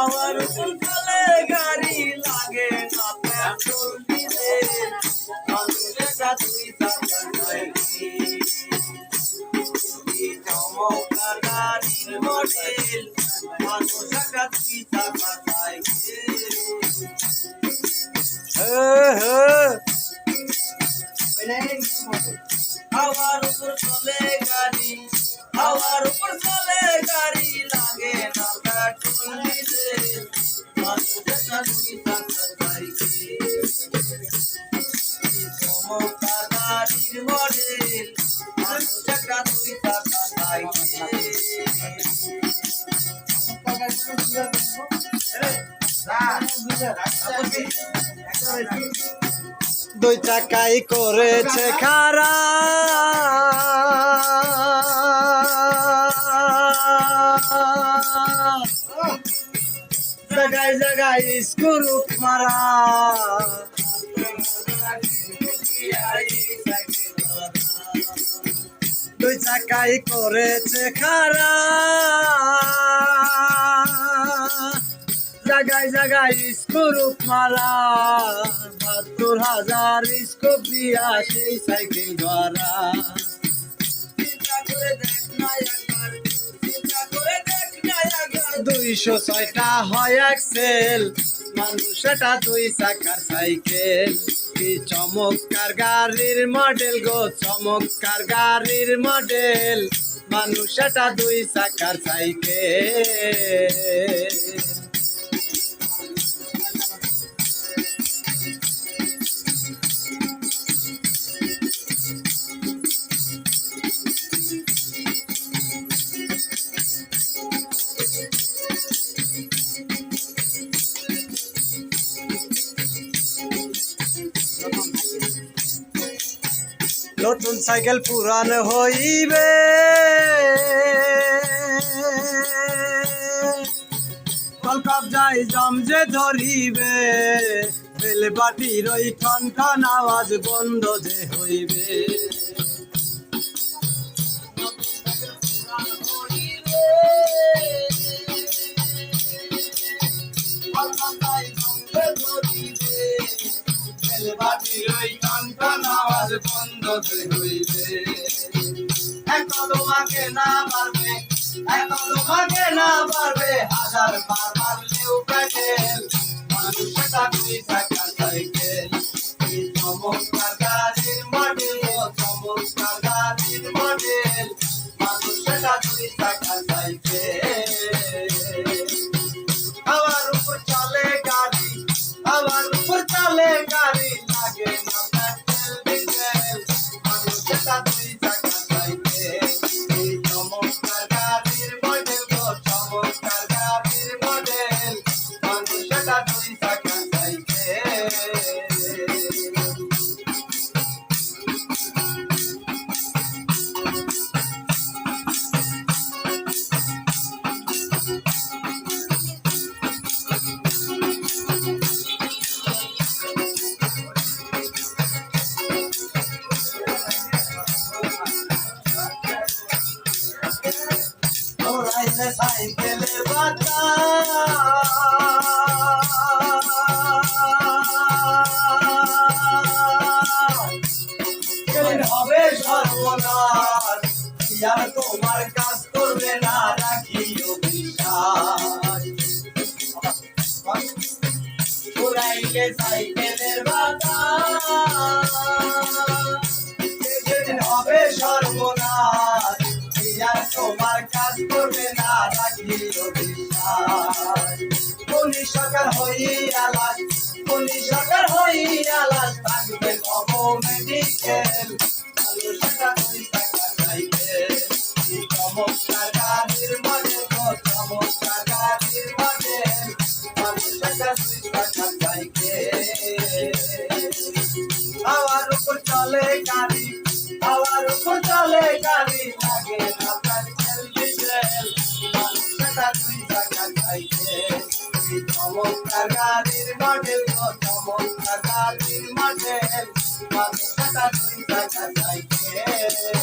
আমার উপর গাড়ি লাগে না পেট্রোল দিলে। মানুষটা তুই টাকা চমৎকার গাড়ির মডেল। টাকা টাকা দুই চাকাই করেছে খারা। জাগায় জাগায় স্কুল মারা। চাকাই করেছে খারা। জাগায় জাগায় স্কুল মারা বাহাত্তর হাজার স্কোপ দিয়া সেই সাইকেল একবার দুইশো ছয়টা হয় এক্সেল মানুষ এটা দুই চাকার সাইকেল। কি চমৎকার গাড়ির মডেল গো চমৎকার গাড়ির মডেল মানুষ এটা দুই চাকার সাইকেল। নতুন সাইকেল পুরান হইবে। কলকাপ যাই জম যে ধরিবে বেলবাটির ওই ঠন ঠন আওয়াজ বন্ধ যে হইবে। এখন তোমাকে না পারবে, এখন তোমাকে না পারবে। হাজার বার মারলেও প্যাটেল মানুষটা তুই টাকা সাইকেল চমৎকার গাড়ির মডেল চমৎকার গাড়ির মডেল, মানুষটা তুই টাকা দৌড়াইলে সাইকেলে বাতা হবে সর্বনাশ। আর তোমার কাজ করবে না রাখিও বিশ্বাস। সাইকেলের বাতা সরকার হইয়া লাল পুলিশ সরকার হইয়া লাল থাকবে কব মেডিকেল আলু টাকা দুই টাকা চাইবে চমৎকার গাড়ির মডেল চমৎকার গাড়ির মডেল আলু টাকা দুই টাকা চাইবে আমার উপর চলে গাড়ি চমৎকার গাড়ির মডেল গো চমৎকার গাড়ির মডেল মাথা কাটা দুই টাকা সাইকেল